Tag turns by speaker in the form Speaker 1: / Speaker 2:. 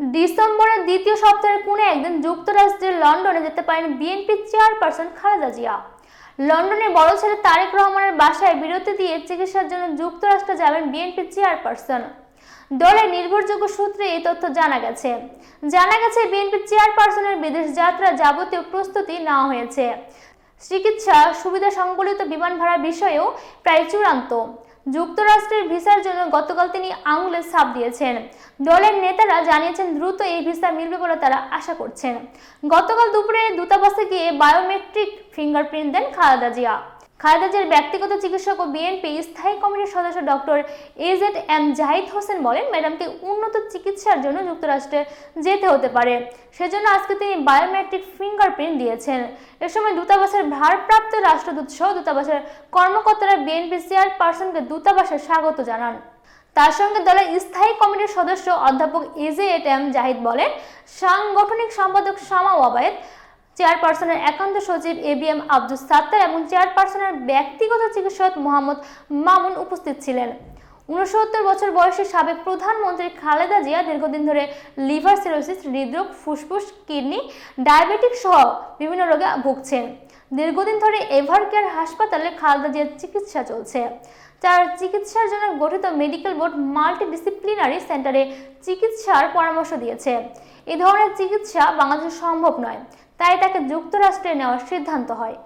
Speaker 1: ডিসেম্বরের দ্বিতীয় সপ্তাহের কোনো একদিন যুক্তরাষ্ট্রের লন্ডনে যেতে পারেন বিএনপির চেয়ারপারসন খালেদা জিয়া। লন্ডনের বড় ছেলে তারেক রহমানের বাসায় বিরতি দিয়ে চিকিৎসার জন্য যুক্তরাষ্ট্রে যাবেন বিএনপির চেয়ারপারসন। দলের নির্ভরযোগ্য সূত্রে এই তথ্য জানা গেছে। জানা গেছে বিএনপির চেয়ারপারসনের বিদেশ যাত্রা যাবতীয় প্রস্তুতি নেওয়া হয়েছে। চিকিৎসা সুবিধা সংবলিত বিমান ভাড়ার বিষয়েও প্রায় চূড়ান্ত। যুক্তরাষ্ট্রের ভিসার জন্য গতকাল তিনি আঙুলের ছাপ দিয়েছেন। দলের নেতারা জানিয়েছেন, দ্রুত এই ভিসা মিলবে বলে তারা আশা করছেন। গতকাল দুপুরে দূতাবাসে গিয়ে বায়োমেট্রিক ফিঙ্গারপ্রিন্ট দেন খালেদা জিয়া। খালেদা জিয়ার ব্যক্তিগত চিকিৎসক ও বিএনপি স্থায়ী কমিটির সদস্য doctor A Z M Zahid Hossain বলেন, ম্যাডামকে উন্নত চিকিৎসার জন্য যুক্তরাষ্ট্রে যেতে হতে পারে। সেজন্য আজকে তিনি বায়োমেট্রিক ফিঙ্গারপ্রিন্ট দিয়েছেন। এ সময় দূতাবাসের ভারপ্রাপ্ত রাষ্ট্রদূত সহ দূতাবাসের কর্মকর্তারা বিএনপি চেয়ারপারসনকে দূতাবাসে স্বাগত জানান। তার সঙ্গে দলের স্থায়ী কমিটির সদস্য অধ্যাপক এজে এম জাহিদ বলেন, সাংগঠনিক সম্পাদক শামা ওয়াবায়েদ চেয়ারপারসনের একান্ত সচিব A B M Abdul Sattar এবং চেয়ারপারসনের ব্যক্তিগত চিকিৎসক মোহাম্মদ মামুন উপস্থিত ছিলেন। উনসত্তর বছর বয়সে সাবেক প্রধানমন্ত্রী খালেদা জিয়া দীর্ঘদিন ধরে লিভার সিরোসিস, হৃদরোগ, ফুসফুস, কিডনি, ডায়াবেটিক সহ বিভিন্ন রোগে ভুগছেন। দীর্ঘদিন ধরে এভার কেয়ার হাসপাতালে খালেদা জিয়ার চিকিৎসা চলছে। তার চিকিৎসার জন্য গঠিত মেডিকেল বোর্ড মাল্টিডিসিপ্লিনারি সেন্টারে চিকিৎসার পরামর্শ দিয়েছে। এ ধরনের চিকিৎসা বাংলাদেশে সম্ভব নয়, তাই তাকে যুক্তরাষ্ট্রে নেওয়ার সিদ্ধান্ত হয়।